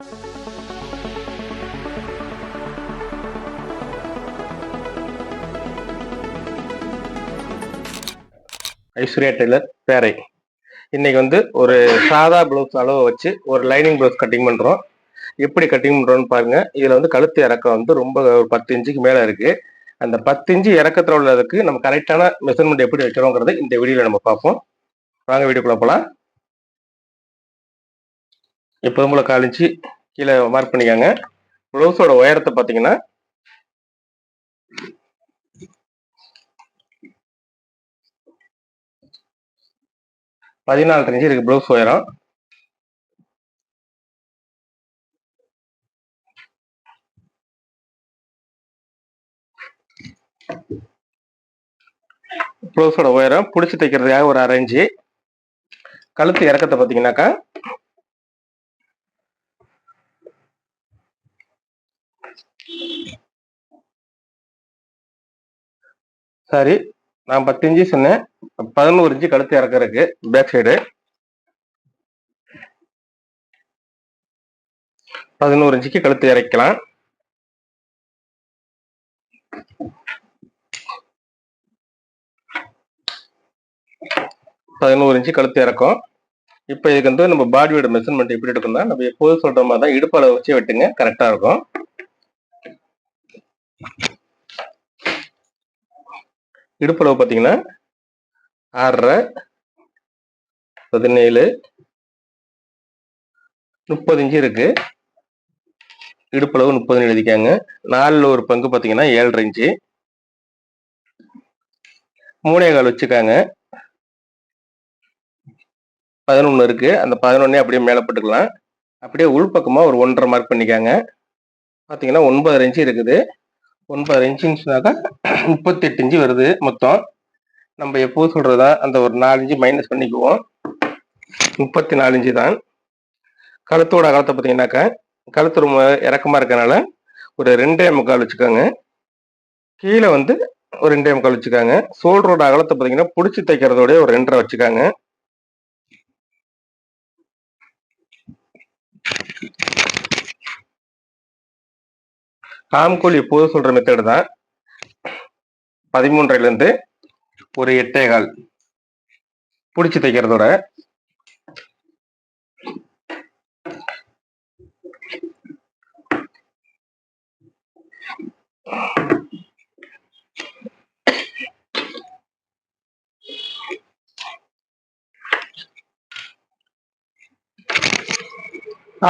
Aishwarya Taylor பேரை. இன்னைக்கு வந்து ஒரு சாதா ப்ளவுஸ் அளவை வச்சு ஒரு லைனிங் ப்ளவுஸ் கட்டிங் பண்ணுறோம் எப்படி கட்டிங் பண்ணுறோம்னு பாருங்க. இதில் வந்து கழுத்து இறக்கம் வந்து ரொம்ப ஒரு பத்து இன்ச்சுக்கு மேலே இருக்கு. அந்த பத்து இன்ச்சு இறக்கத்தில் உள்ளதுக்கு நம்ம கரெக்டான மெஷர்மெண்ட் எப்படி வைக்கிறோங்கிறது இந்த வீடியோவில் நம்ம பார்ப்போம். வாங்க வீடியோக்குள்ள போகலாம் எப்போதும் போல கால் இன்ச்சு கீழே மார்க் பண்ணிக்காங்க. ப்ளவுஸோட உயரத்தை பார்த்தீங்கன்னா பதினாலு இன்ச்சு இருக்கு ப்ளவுஸ் உயரம். ப்ளவுஸோட உயரம் பிடிச்சி தைக்கிறதுக்காக ஒரு அரை இன்ச்சு கழுத்து இறக்கத்தை பார்த்தீங்கன்னாக்கா சாரி நான் பத்து இன்ச்சு சொன்னேன். பதினோரு இன்ச்சு கழுத்து இறக்கம் பேக் சைடு பதினோரு இன்ச்சுக்கு கழுத்து இறக்கலாம். பதினோரு இன்ச்சு கழுத்து இறக்கும். இப்போ இதுக்கு வந்து நம்ம பாடியோட மெஷர்மெண்ட் எப்படி எடுக்கணும்னா நம்ம எப்போதும் சொல்கிற மாதிரி தான் இடுப்பளவு வச்சு வெட்டுங்க கரெக்டாக இருக்கும். இடுப்பளவு பார்த்தீங்கன்னா ஆறரை பதினேழு முப்பது இன்ச்சு இருக்கு. இடுப்பளவு முப்பதுன்னு எழுதிக்காங்க. நாலில் ஒரு பங்கு பார்த்தீங்கன்னா ஏழரை இன்ச்சு. மூணே கால் வச்சுக்காங்க. பதினொன்று இருக்கு. அந்த பதினொன்னே அப்படியே மேலே போட்டுக்கலாம். அப்படியே உள்பக்கமாக ஒரு ஒன்றரை மார்க் பண்ணிக்காங்க. பார்த்தீங்கன்னா ஒன்பது இன்ச்சு இருக்குது. ஒன்பது இன்ச்சுனாக்கா முப்பத்தெட்டு இன்ச்சு வருது மொத்தம். நம்ம எப்போ சொல்றதா அந்த ஒரு நாலு இன்ச்சு மைனஸ் பண்ணிக்குவோம். முப்பத்தி நாலு இன்ச்சு தான் கழுத்தோட அகலத்தை பார்த்தீங்கன்னாக்கா கழுத்து ரொம்ப இறக்கமா இருக்கனால ஒரு ரெண்டே முக்கால் வச்சுக்கோங்க. கீழே வந்து ஒரு ரெண்டே முக்கால் வச்சுக்காங்க. சோல்டரோட அகலத்தை பார்த்தீங்கன்னா பிடிச்சி தைக்கிறதோட ஒரு ரெண்டரை வச்சுக்காங்க. ஆம்கோல் எப்போதும் சொல்ற மெத்தடு தான். பதிமூன்றைல இருந்து ஒரு எட்டே கால். பிடிச்சி தைக்கிறதோட.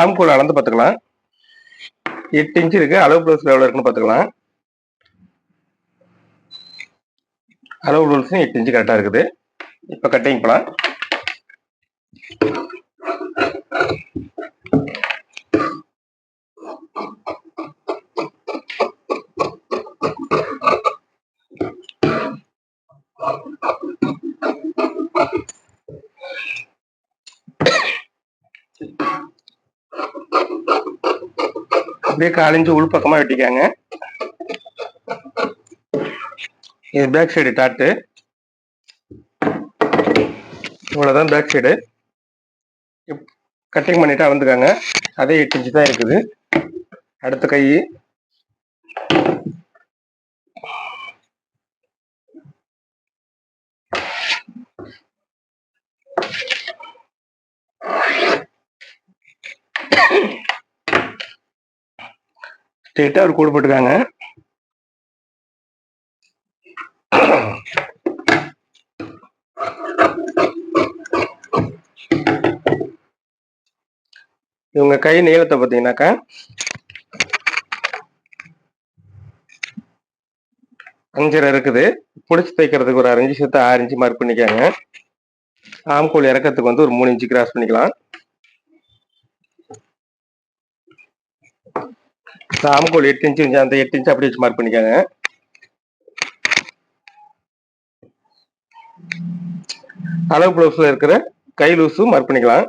ஆம்கோல் அளந்து பார்த்துக்கலாம். எட்டு இன்ச்சு இருக்கு. அளவு ப்ளவுஸ் எவ்வளோ இருக்குன்னு பார்த்துக்கலாம். அளவு ப்ளவுஸ் எட்டு இன்ச்சு கரெக்டாக இருக்குது. இப்போ கட்டிங் போகலாம் அப்படியே காலிஞ்சு உள் பக்கமா வெட்டிக்காங்க. இது பேக் சைடு டாட்டு இவ்வளவுதான் பேக் சைடு கட்டிங் பண்ணிட்டு வந்துக்காங்க அதே எட்டு இன்ச்சு தான் இருக்குது. அடுத்த கை. ஸ்ட்ரெயிட்டாக ஒரு கூடு போட்டுருக்காங்க. இவங்க கை நீளத்தை பார்த்தீங்கன்னாக்கா அஞ்சரை இருக்குது. பிடிச்சி தைக்கிறதுக்கு ஒரு அஞ்சு சேர்த்து ஆறு இன்ச்சு மார்க் பண்ணிக்காங்க. ஆம்கோல் இறக்கிறதுக்கு வந்து ஒரு மூணு இன்ச்சு கிராஸ் பண்ணிக்கலாம். ஆம்கோல் எட்டு இன்ச்சு அந்த எட்டு இன்ச்சு அப்படி வச்சு மார்க் பண்ணிக்காங்க. அளவு ப்ளவுஸ்ல இருக்கிற கை லூஸும் மார்க் பண்ணிக்கலாம்.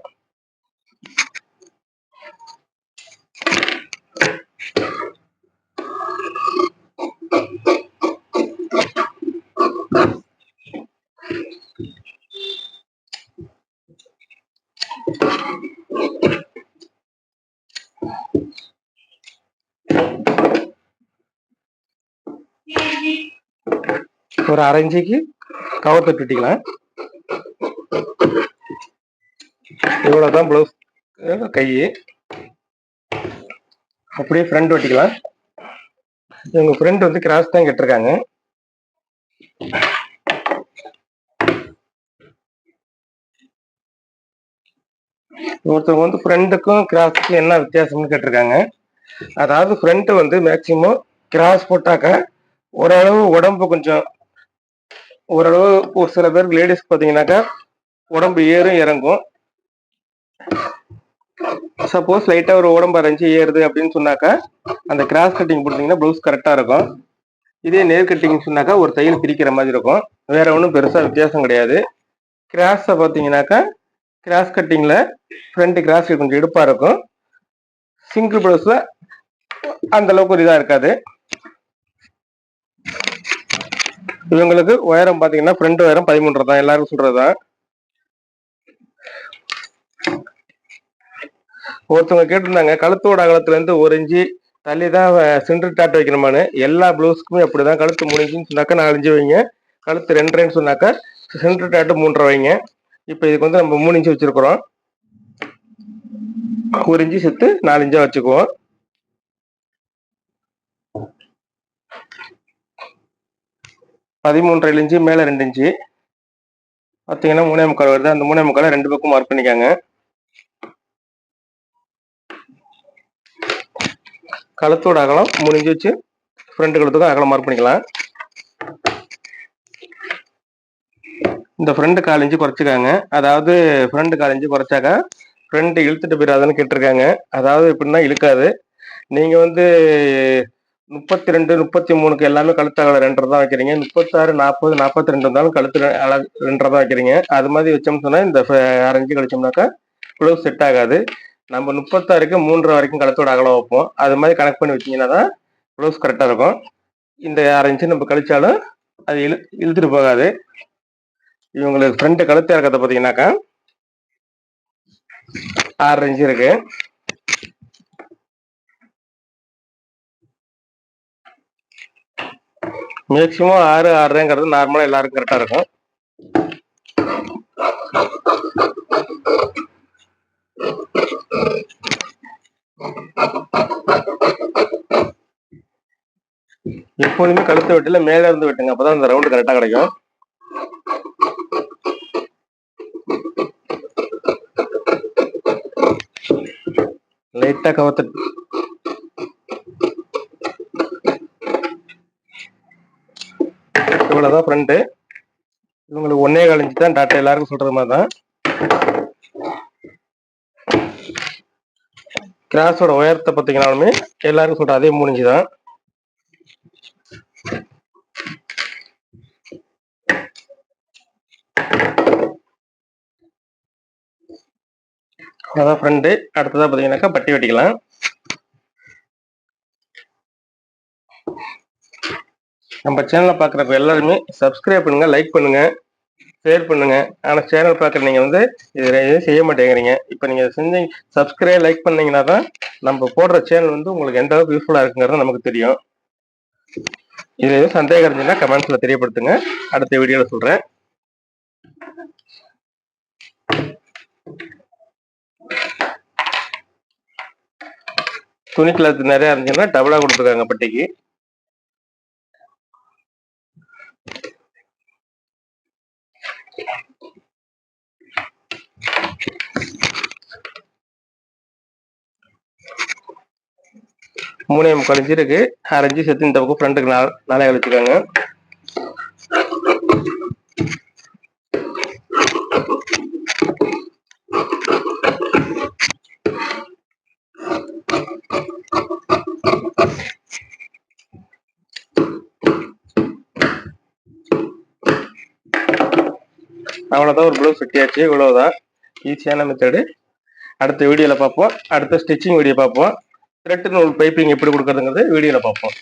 ஒரு அரை இன்ச்சுக்கு கவர் தட்டு இவ்வளவுதான் ப்ளவுஸ் கை. அப்படியே ஃப்ரண்ட் வெட்டிக்கலாம் இவங்க ஃப்ரெண்ட் வந்து கிராஸ் தான் கட்டிருக்காங்க. ஒருத்தவங்க வந்து ஃப்ரண்ட்டுக்கும் கிராஸுக்கும் என்ன வித்தியாசம்னு கேட்டிருக்காங்க. அதாவது ஃப்ரண்ட் வந்து மேக்சிமம் கிராஸ் போட்டாக்க ஓரளவு உடம்பு கொஞ்சம் ஓரளவு ஒரு சில பேர் லேடிஸ் பார்த்தீங்கன்னாக்கா உடம்பு ஏறும் இறங்கும். சப்போஸ் லைட்டா ஒரு உடம்பு அரைஞ்சி ஏறுது அப்படின்னு சொன்னாக்கா அந்த கிராஸ் கட்டிங் கொடுத்தீங்கன்னா ப்ளவுஸ் கரெக்டா இருக்கும். இதே நேர் கட்டிங் சொன்னாக்கா ஒரு தையல் பிரிக்கிற மாதிரி இருக்கும். வேற ஒன்றும் பெருசா வித்தியாசம் கிடையாது. கிராஸை பார்த்தீங்கன்னாக்கா கிராஸ் கட்டிங்ல ஃப்ரண்ட் கிராஸ் கொஞ்சம் எடுப்பா இருக்கும். சிங்கிள் ப்ளவுஸ்ல அந்த அளவுக்கு ஒரு இதாக இருக்காது. இவங்களுக்கு உயரம் பாத்தீங்கன்னா ஃப்ரண்ட் உயரம் பதிமூன்று தான். எல்லாருக்கும் சொல்றதுதான் ஒருத்தவங்க கேட்டிருந்தாங்க கழுத்தோட அகலத்துல இருந்து ஒரு இன்ச்சு தள்ளி தான் சென்டர் டாட் வைக்கணுமான்னு. எல்லா ப்ளவுஸ்க்குமே அப்படிதான். கழுத்து மூணு இன்ச்சுன்னு சொன்னாக்கா நாலு இன்ச்சு வைங்க. கழுத்து ரெண்டரைன்னு சொன்னாக்கா சென்டர் டாட்டு மூன்றரை வைங்க. இப்போ இதுக்கு வந்து நம்ம மூணு இன்ச்சு வச்சிருக்கிறோம். ஒரு இன்ச்சு செத்து நாலு இன்ச்சா வச்சுக்குவோம். பதிமூன்றரை இன்ச்சு மேலே ரெண்டு இன்ச்சு. பார்த்தீங்கன்னா மூணே முக்கால் வருது. அந்த மூணே முக்கால் ரெண்டு பக்கம் மார்க் பண்ணிக்காங்க. கழுத்தோட அகலம் மூணு இன்ச்சு வச்சு ஃப்ரண்ட் கழுத்துக்கும் அகலம் மார்க் பண்ணிக்கலாம். இந்த ஃப்ரண்ட் கால் இன்ச்சு குறைச்சிக்காங்க. அதாவது ஃப்ரண்ட் கால் இன்ச்சு குறைச்சாக்கா ஃப்ரண்ட் இழுத்துட்டு போயிடாதுன்னு கேட்டிருக்காங்க. அதாவது எப்படின்னா இழுக்காது. நீங்கள் வந்து முப்பத்தி ரெண்டு முப்பத்தி மூணுக்கு எல்லாமே கழுத்து அகலம் ரெண்டரை தான் வைக்கிறீங்க. முப்பத்தாறு நாற்பது நாற்பத்தி ரெண்டு இருந்தாலும் கழுத்து ரெ- ரெண்டரை தான் வைக்கிறீங்க. அது மாதிரி வச்சோம்னு சொன்னால் இந்த அரைஞ்சு கழிச்சோம்னாக்கா ப்ளவுஸ் செட் ஆகாது. நம்ம முப்பத்தாறுக்கு மூன்றரை வரைக்கும் கழுத்தோட அகலம் வைப்போம். அது மாதிரி கனெக்ட் பண்ணி வச்சீங்கன்னா தான் ப்ளவுஸ் கரெக்டாக இருக்கும். இந்த அரைஞ்சு நம்ம கழிச்சாலும் அது இழு இழுத்துட்டு போகாது. இவங்களுக்கு ஃப்ரண்ட் கழுத்து இறக்கத்தை பார்த்தீங்கன்னாக்கா ஆறு இன்ச்சு இருக்குது மேக்சிமம் ஆறு ஆறுங்கிறது நார்மலாக எல்லாருக்கும் கரெக்டாக இருக்கும். எப்போதுமே கழுத்து வெட்டில மேலே இருந்து வெட்டுங்க அப்பதான் அந்த ரவுண்டு கரெக்டாக கிடைக்கும். லைட்டா கவர்த்து இவ்வளவுதான் ஃப்ரண்ட் இவங்களுக்கு ஒன்னே கால் தான் டாட்டா எல்லாருக்கும் சொல்றது மாதிரி தான் கிராஸோட உயரத்தை பார்த்தீங்கன்னாலுமே எல்லாருக்கும் சொல்ற அதே மூணு இன்ச்சு தான். அதான் ஃப்ரெண்டு அடுத்ததா பார்த்தீங்கன்னாக்கா பட்டி வெட்டிக்கலாம். நம்ம சேனலை பார்க்குறப்ப எல்லாருமே சப்ஸ்கிரைப் பண்ணுங்க லைக் பண்ணுங்க ஷேர் பண்ணுங்க. ஆனால் சேனல் பார்க்குற நீங்கள் வந்து இது எதுவும் செய்ய மாட்டேங்கிறீங்க. இப்போ நீங்கள் செஞ்சு சப்ஸ்கிரைப் லைக் பண்ணீங்கன்னா தான் நம்ம போடுற சேனல் வந்து உங்களுக்கு எந்த அளவுக்கு யூஸ்ஃபுல்லாக இருக்குங்கிறது நமக்கு தெரியும். இது எதுவும் சந்தேகம் இருந்துச்சுன்னா கமெண்ட்ஸில் தெரியப்படுத்துங்க. அடுத்த வீடியோவில் சொல்கிறேன் துணி கிளாத் நிறையா இருந்துச்சுன்னா டபுளாக கொடுத்துருக்காங்க பட்டிக்கு. மூணே முக்கால் இன்ச்சு இருக்கு. அரை இன்ச்சு சேர்த்து இந்த பக்கம் ஃப்ரண்ட்டுக்கு நாலு நாளே கழிச்சுக்காங்க அவ்வளோதான் ஒரு ப்ளவுஸ் வெட்டியாச்சு இவ்வளோதான் ஈஸியான மெத்தடு அடுத்த வீடியோவில் பார்ப்போம். அடுத்த ஸ்டிச்சிங் வீடியோ பார்ப்போம். த்ரெட்டு நூல் பைப்பிங் எப்படி கொடுக்குறதுங்கிறது வீடியோவில் பார்ப்போம்.